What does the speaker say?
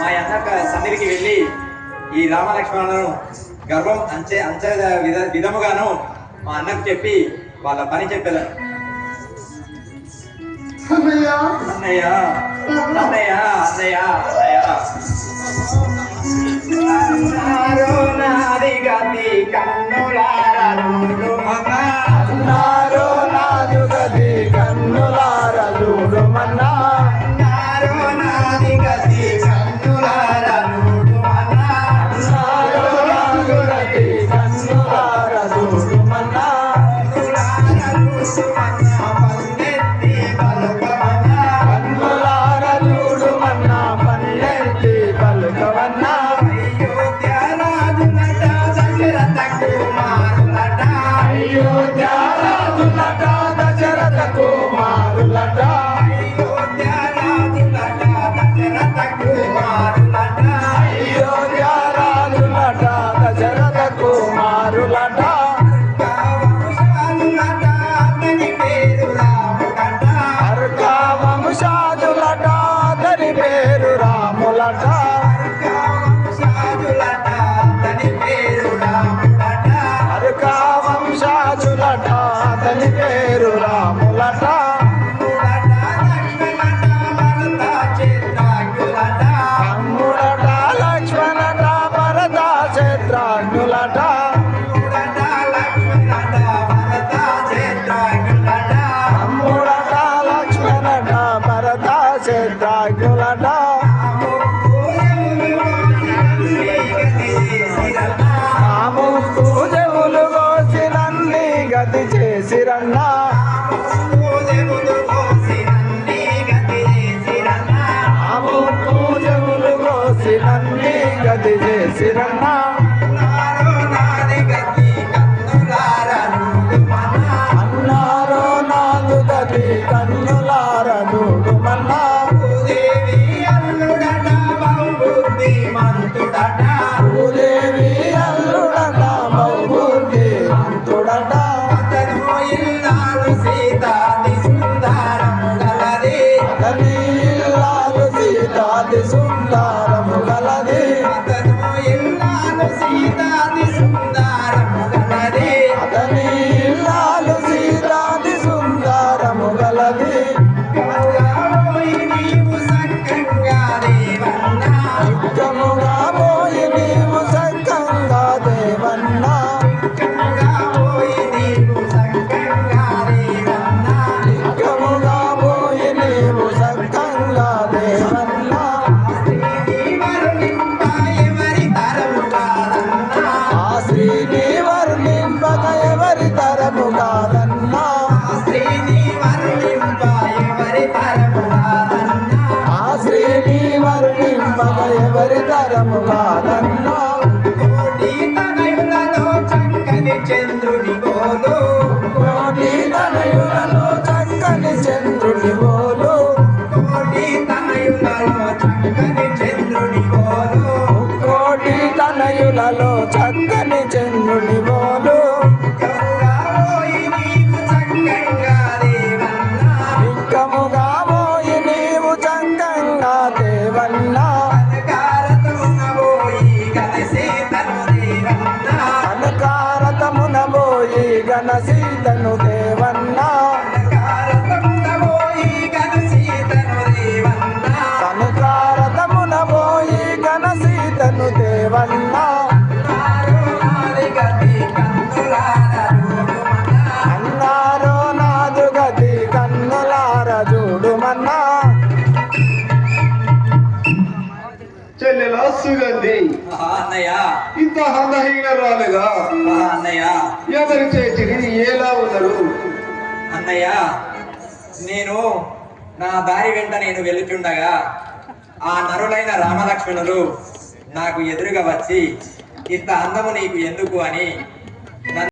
మా అన్న సన్నిధికి వెళ్ళి ఈ రామలక్ష్మణులను గర్భం అంచే అంచే విధ- విధముగాను మా అన్నకు చెప్పి వాళ్ళ పని చెప్పేదాను అన్నయ్య. అన్నయ్య. అన్నయ్య. అన్నయ్య. నాది గతి వంశాదులట అతని పేరు రాములట, दिजे सिरना తరము కాదన్నా చంద్రుని గోలు. కోటి తనయులలో చక్కని కోటి తనయులలో చక్కని చంద్రుని గోలు. కోటి తనయులలో చక్కని చక్కంగా దేవన్నా. నిక్కముగా పోయి నీవు చక్కంగా దేవన్నా. పోయి సీతను దేవన్నా. పథకారతమునబోయి గణసీతను కనుకారతమున పోయి గణ సీతను దేవన్నా. ఇంత అందహీనరాలుగా ఆహా, అన్నయ్య. ఎవరి చేతిని ఎలా ఉన్నారు అన్నయ్య నేను నా దారి వెంట నేను వెళుచుండగా ఆ నరులైన రామలక్ష్మణులు నాకు ఎదురుగా వచ్చి ఇంత అందము నీకు ఎందుకు? అని